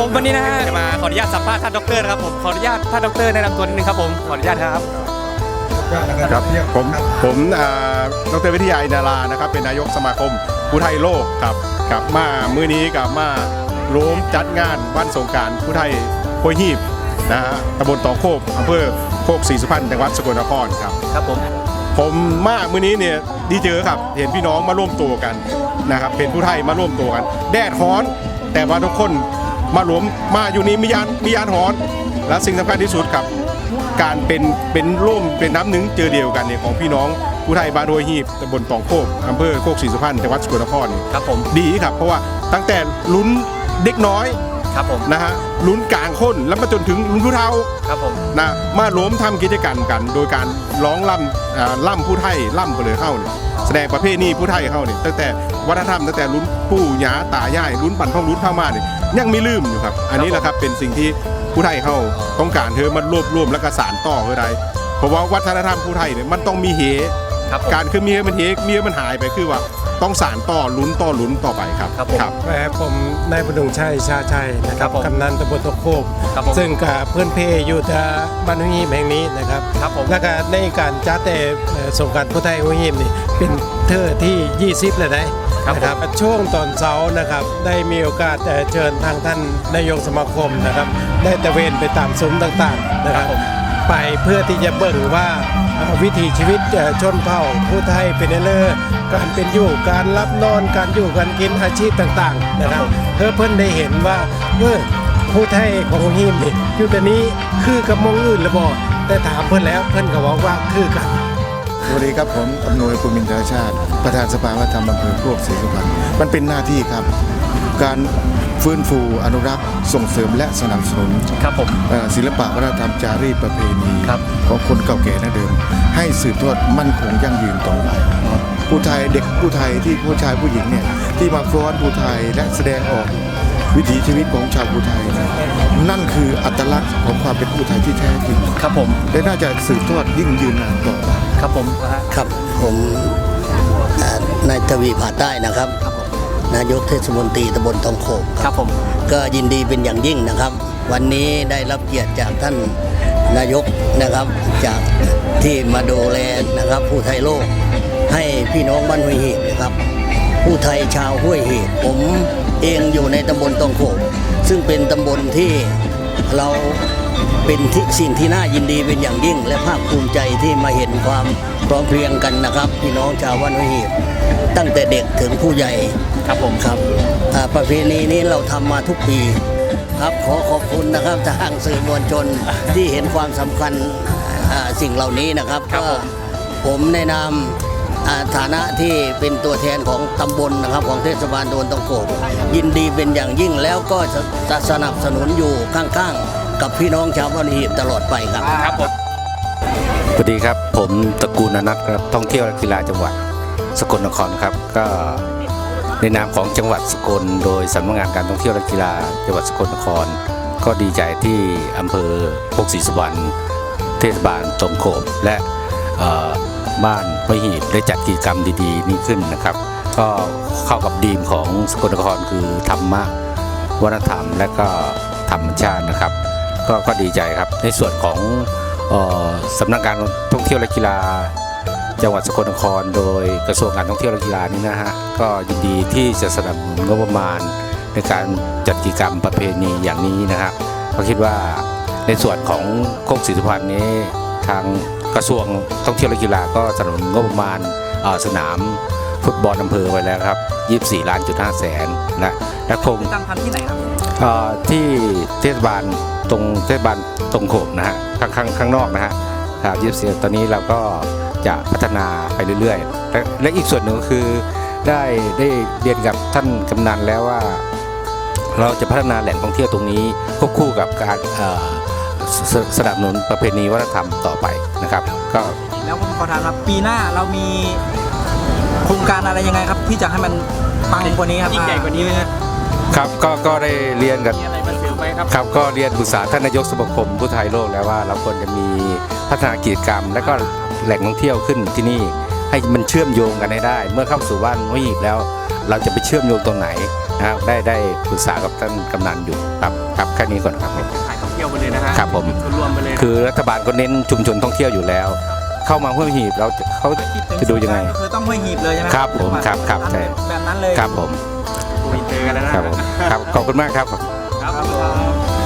ผมวันนี้นะฮะจะมาขออนุญาตสัมภาษณ์ท่านดรนะครับผมขออนุญาตท่านดรแนะนำตัวนิดนึงครับผมขออนุญาตครับครับผมผมอ่าดรวิทยาอินดารานะครับ เป็นนายกสมาคมผู้ไทยโลกครับกับมามื้อนี้กับมาร่วมจัดงานวันสงกรารผู้ไทยห้วยหีบนะฮะตำบลตองโคบอำเภอโคกศรีสุพรรณจังหวัดสกลนครครับครับผมผมมามื้อนี้เนี่ยดีเจอครับ เห็นพี่น้องมาร่วมตัวกันนะครับเป็นผู้ไทยมาร่วมตัวกัน แดดร้อนแต่ว่าทุกคน มารวมมาอยู่นี้มียานมียานร้อน และสิ่งสำคัญที่สุดครับ การเป็นเป็นร่วมเป็นน้ำหนึ่งเจอเดียวกันเนี่ยของพี่น้องผู้ไทยบ้านโดยหีบตำบลตองโคกอำเภอโคกศรีสุพรรณจังหวัดสกลนครนี่ครับผมดีครับเพราะว่าตั้งแต่ลุ้นเด็กน้อย ครับผมนะฮะลุ้นกลางคนแล้วมาจนถึงลุ้นผู้เฒ่าครับผมนะมารวมทำกิจกรรมกัน โดยการร้องล่ำอ่าล่ำผู้ไทยล่ำไปเลยเข้าเนี่ยแสดงประเพณีผู้ไทยเข้าเนี่ยตั้งแต่วัฒนธรรมตั้งแต่รุ่นปู่ย่าตายายรุ่นปั่นพ่อรุ่นเข้ามาเนี่ยยังไม่ลืมอยู่ครับ อันนี้แหละครับเป็นสิ่งที่ผู้ไทยเข้าต้องการเธอมันรวบรวมและก็สานต่อเพื่อใดเพราะว่าวัฒนธรรมผู้ไทยเนี่ยมันต้องมีเห ครับผมการคือมีมันเหมีมันหายไปคือว่า ต้องสานต่อลุ้นต่อลุ้นต่อไปครับครับผม ครับแม่ผมนายประดุงชัยชาชัยนะคครัรับบผมกำนันตำบลตะโคกครับผมซึ่งกับเพื่อนเพอยู่ที่บ้านหุยีมแห่งนี้นะครับครับผม แล้วก็ในการจัดแต่เอ่อสงกรารพุทธไทยหุยีมนี่เป็นเทอที่ 20เลยนะครับนะครับช่วงตอนเช้านะครับได้มีโอกาสเอ่อเชิญทางท่านนายกสมาคมนะครับ ได้ตระเวนไปตามซุ้มต่างๆนะคครัรับบผมไปเพื่อที่จะเบิ่งว่าเอ่อ วิถีชีวิตชนเผ่าผู้ไทยเป็นเรื่องการเป็นอยู่การรับนอนการอยู่การกินอาชีพต่างๆนะครับเพื่อเพิ่นได้เห็นว่าเออผู้ไทยของฮิมนี่อยู่แต่นี้คือกับมองอื่นหรือบ่แต่ถามเพิ่นแล้วเพิ่นก็บอกว่าคือกันสวัสดีครับผมอำนวยภูมินทรชาติ ประธานสภาวัฒนธรรมอำเภอโคกศรีสุพรรณมันเป็นหน้าที่ครับ การ ฟื้นฟูอนุรักษ์ส่งเสริมและสนับสนุนครับผมเอ่อศิลปะวัฒนธรรมจารีตประเพณีครับของคนเก่าแก่ดั้งเดิม ให้สืบทอดมั่นคงยั่งยืนต่อไปผู้ไทยเด็กผู้ไทยที่ผู้ชายผู้หญิงเนี่ยที่มาฟ้อนผู้ไทยและแสดงออกวิถีชีวิตของชาวผู้ไทยเนี่ยนั่นคืออัตลักษณ์ของความเป็นผู้ไทยที่แท้จริงครับผมและน่าจะสืบทอดยิ่งยืนนานต่อไปครับผมนะฮะครับผมเอ่อนายทวีผาใต้นะครับ นายกเทศมนตรีตำบลทองโขงครับผมก็ยินดีเป็นอย่างยิ่งนะครับ วันนี้ได้รับเกียรติจากท่านนายกนะครับ จากที่มาดูแลนะครับ ผู้ไทยโลก ให้พี่น้องบ้านห้วยหีบนะครับ ผู้ไทยชาวห้วยหีบผมเองอยู่ในตำบลตองโขงซึ่งเป็นตำบลที่เรา เป็นที่สิ่งที่น่ายินดีเป็นอย่างยิ่ง และภาคภูมิใจที่มาเห็นความพร้อมเพรียงกันนะครับพี่น้องชาวบ้านห้วยหีบตั้งแต่เด็กถึงผู้ใหญ่ครับผมครับอ่าประเพณีนี้เราทำมาทุกปีครับขอขอบคุณนะครับทางสื่อมวลชนที่เห็นความสำคัญอ่าสิ่งเหล่านี้นะครับครับก็ผมผมในนามอ่าฐานะที่เป็นตัวแทนของตำบลนะครับของเทศบาลโดนตองโกบยินดีเป็นอย่างยิ่งแล้วก็จะจะสนับสนุนอยู่ข้างๆ กับพี่น้องชาวบ้านหีบตลอดไปครับครับผมสวัสดีครับ ผมตระกูลอนัทครับท่องเที่ยวและกีฬาจังหวัดสกลนครครับ ก็ในนามของจังหวัดสกลโดยสำนักงานการท่องเที่ยวและกีฬาจังหวัดสกลนคร ก็ดีใจที่อำเภอโคกศรีสุวรรณเทศบาลตรงโขบและเอ่อบ้านห้วยหีบได้จัดกิจกรรมดีๆ นี้ขึ้นนะครับ ก็เข้ากับดีมของสกลนครคือธรรมะวัฒนธรรม และก็ธรรมชาตินะครับ ก็ก็ดีใจครับ ในส่วนของออสำนักงานท่องเที่ยวและกีฬา จังหวัดสกลนคร โดยกระทรวงการท่องเที่ยวและกีฬานี่นะฮะก็ยินดีที่จะสนับสนุนงบประมาณ ในการจัดกิจกรรมประเพณีอย่างนี้นะครับก็คิดว่าในส่วนของโคกศรีสุพรรณนี้ทางกระทรวงท่องเที่ยวและกีฬาก็สนับสนุนงบประมาณสนามฟุตบอลอำเภอไว้แล้วครับ 24 ล้านจุดห้าแสนและและคงตามพันที่ไหนครับ ที่เทศบาลตรงเทศบาลตรงโขบนะฮะข้างข้างข้างนอกนะฮะครับยี่สิบตอนนี้เราก็จะพัฒนาไปเรื่อยๆ และและอีกส่วนหนึ่งก็คือได้ได้เรียนกับท่านกำนันแล้วว่า เราจะพัฒนาแหล่งท่องเที่ยวตรงนี้ควบคู่กับการเอ่อสสนับสนุนประเพณีวัฒนธรรมต่อไปนะครับ ก็แล้วผมขอถามครับปีหน้าเรามีโครงการอะไรยังไงครับ ที่จะให้มันปังกว่านี้ครับยิ่งใหญ่กว่านี้ไหมฮะ ครับก็ก็ได้เรียนกับมีอะไรมาเสริมไหมครับ ครับก็เรียนปรึกษาท่านนายกสมาคมผู้ไทยโลกแล้วว่าเราควรจะมีพัฒนากิจกรรม และก็แหล่งท่องเที่ยวขึ้นที่นี่ให้มันเชื่อมโยงกันให้ได้ เมื่อเข้าสู่บ้านห้วยหีบแล้ว เราจะไปเชื่อมโยงตรงไหนนะครับได้ได้ปรึกษากับท่านกำนันอยู่ครับครับแค่นี้ก่อนครับผมขายท่องเที่ยวไปเลยนะฮะครับผม ส่วนรวมไปเลยนะคือรัฐบาลก็เน้นชุมชนท่องเที่ยวอยู่แล้ว เข้ามาห้วยหีบเราจะเขาคิถึจะดูยังไงก็คือต้องห้วยหีบเลยใช่ไหมครับผมครับครับใช่ แบบนั้นเลย ครับผม มีเจอกันแล้วนะครับผมครับขอบคุณมากครับ ครับ